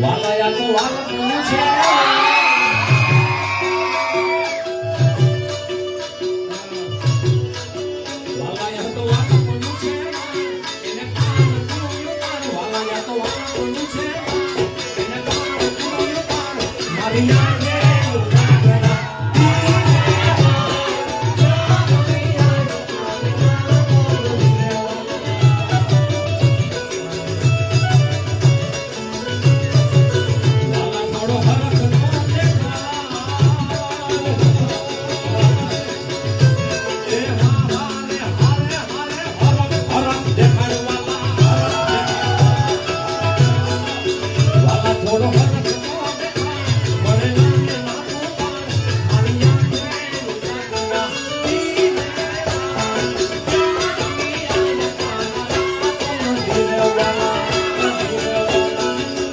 વાલાયા તો વાલકનું છે. વાલાયા તો વાલકનું છે. એને વાલાયા તો વાલકનું છે. એને મારી 我的红